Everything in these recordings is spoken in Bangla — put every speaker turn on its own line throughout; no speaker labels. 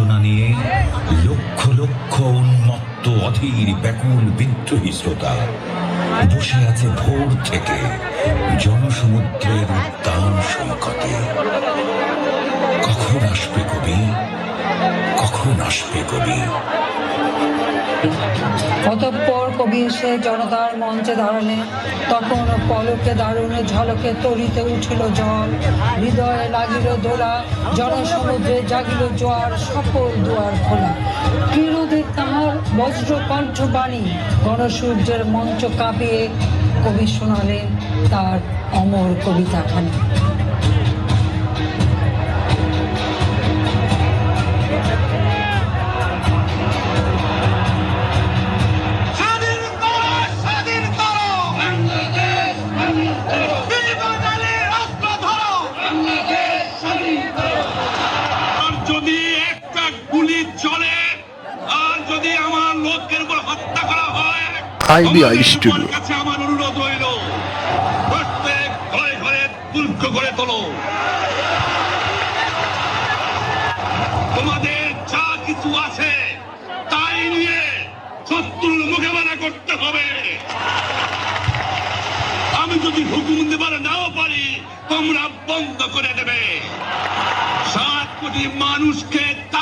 উত্তেজনা নিয়ে লক্ষ লক্ষ উন্মত্ত অধীর ব্যাকুল বিদ্রোহী শ্রোতা বসে আছে ভোর থেকে জনসমুদ্রের উত্তান সৈকতে কখন আসবে কবি? কখন আসবে কবি?
অতঃপর কবি এসে জনতার মঞ্চে দাঁড়ালেন তখন পলকে দারুণ ঝলকে তরিতে উঠিল জল। হৃদয়ে লাগিল দোলা, জনসমুদ্রে জাগিল জোয়ার, সকল দুয়ার খোলা। কিরোদের তাহার বজ্র কণ্ঠবাণী গণসূর্যের মঞ্চ কাঁপিয়ে কবি শোনালেন তার অমর কবিতাখানি।
গুলি চলে আর যদি আমার লোকের উপর হত্যা করা হয়। উপর কাছে আমার অনুরোধ প্রত্যেক ঘরে ঘরে করে তোলো। তোমাদের যা কিছু আছে তাই নিয়ে শত্রুর মোকাবেলা করতে হবে। আমি যদি হুকুম দেবার নাও পারি তোমরা বন্ধ করে দেবে। সাত কোটি মানুষকে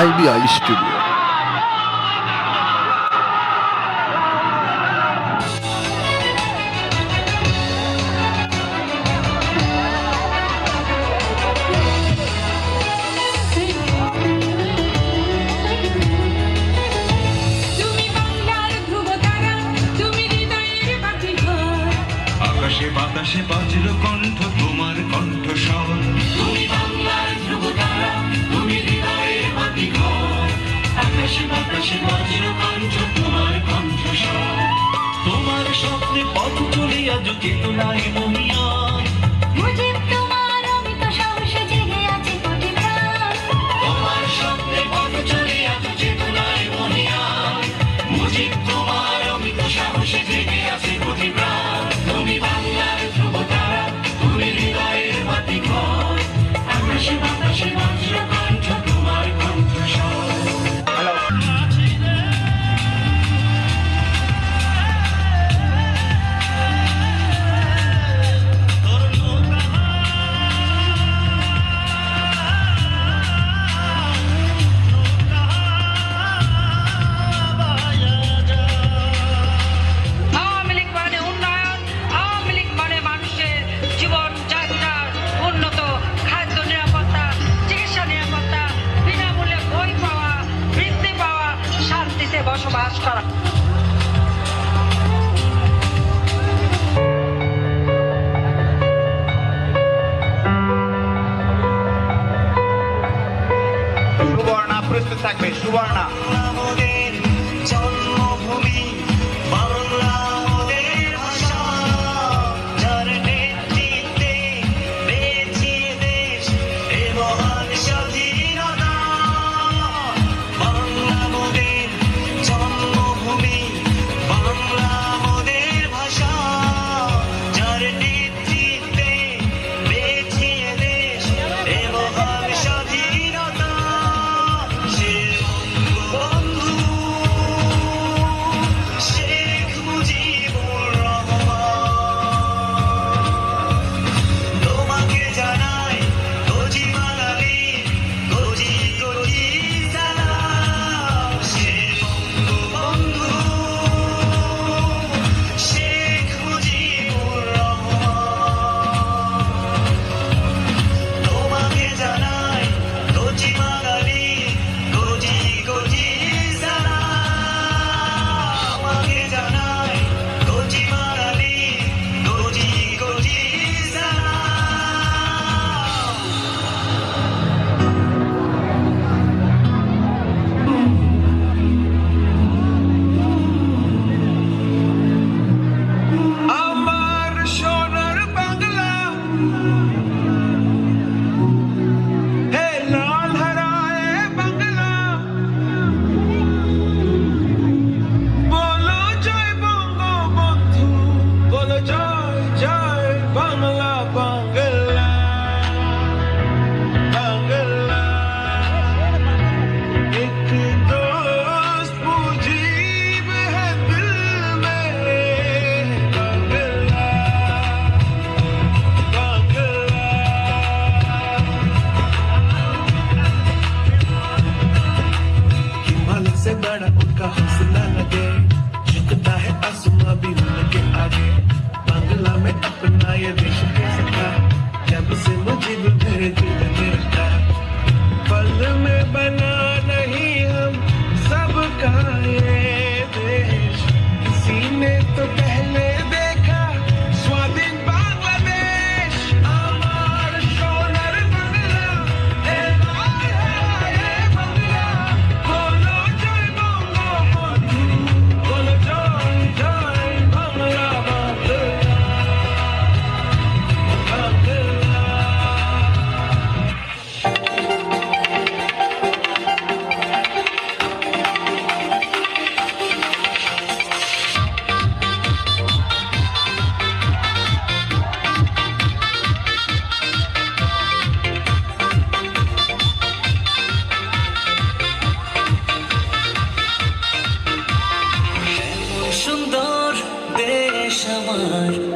ay bir ay iş görüyor.
আকাশে
বজ্র কণ্ঠ তোমার কণ্ঠস্বর।
তোমার স্বপ্নে পথ চলিয়া চেতনায় মমিয়ান
one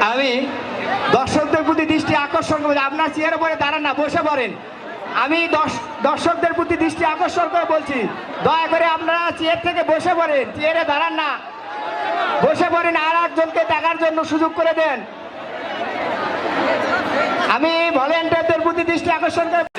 আমি দর্শকদের প্রতি দৃষ্টি আকর্ষণ করব আপনার চেয়ারে পরে দাঁড়ান না, বসে পড়েন। আমি দর্শ- দর্শকদের প্রতি দৃষ্টি আকর্ষণ করে বলছি, দয়া করে আপনারা চেয়ার থেকে বসে পড়েন, চেয়ারে দাঁড়ান না। বসে পড়েন, আর একজনকে দেখার জন্য সুযোগ করে দেন। আমি ভলেন্টিয়ারদের প্রতি দৃষ্টি আকর্ষণ করে